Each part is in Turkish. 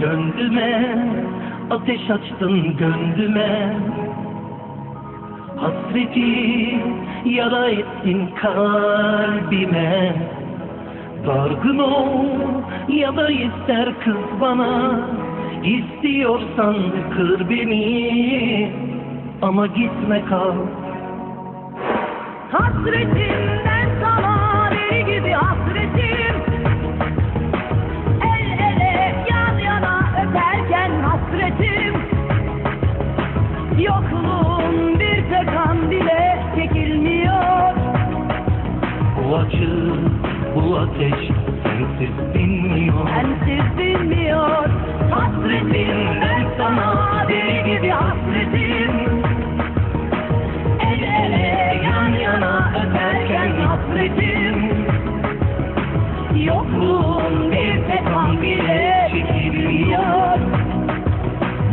Gönlüme ateş açtın gönlüme. Hasreti yara ettin kalbime. Dargın ol ya da ister kız bana. İstiyorsan kır beni Ama gitme kal. Hasretimden sana deli gibi hasretim acı bu ateş sensiz dinmiyor. Sensiz bilmiyor Hasretimden sana deli gibi hasretim. El ele yan yana öperken hasretim. Yokluğun bir tek an bile çekilmiyor.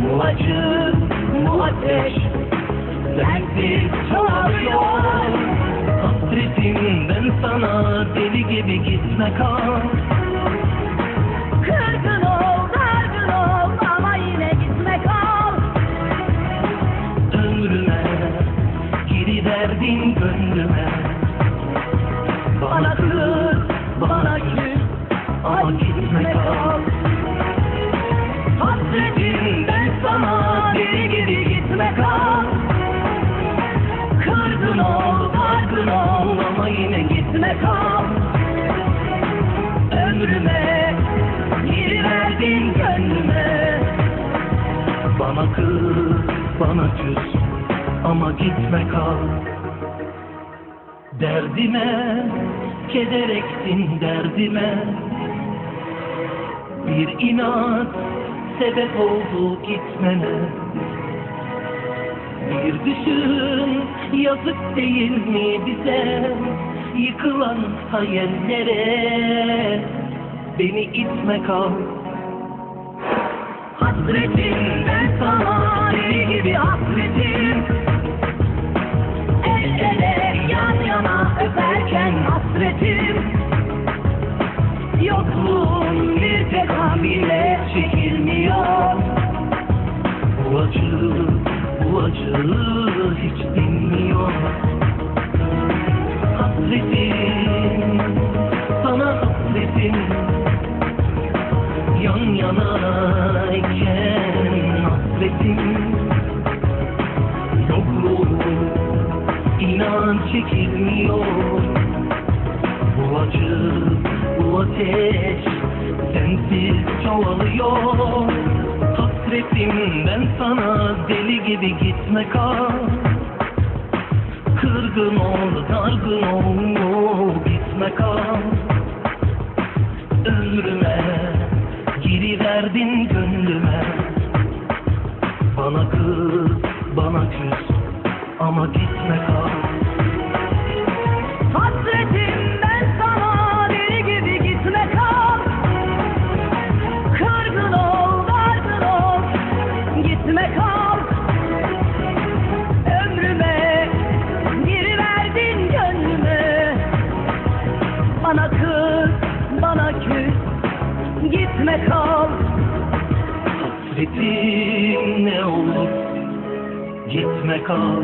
Bu acı bu ateş sensiz gitme kal. Ol, dargın ol ama yine gitme kal. Ömrüme geri verdin gönlüme. Bana kır, bana küs gitme kal. Hasretimden sana deli gibi gitme kal. Kırgın ol, dargın ol ama yine gitme kal Bana kır bana küs ama gitme kal. Derdime keder ektin derdime. Bir inat sebep oldu gitmene. Bir düşün yazık değil mi bize? Yıkılan hayallere. Beni itme kal. Deli gibi hasretim. El yan yana öperken hasretim. Yokluğun bir tek an bile çekilmiyor. Bu acı, bu acı hiç dinmiyor. Hasretim, sana hasretim. Yan yanayken hasretim çekilmiyor. Bu acı, bu ateş sensiz çoğalıyor. Hasretimden sana deli gibi gitme kal. Kırgın ol, dargın ol, gitme kal. Ömrüme geri verdin gönlüme. Bana kız, bana küs ama gitme kal Bana kız, bana küs, gitme kal. Hasretim ne olur gitme kal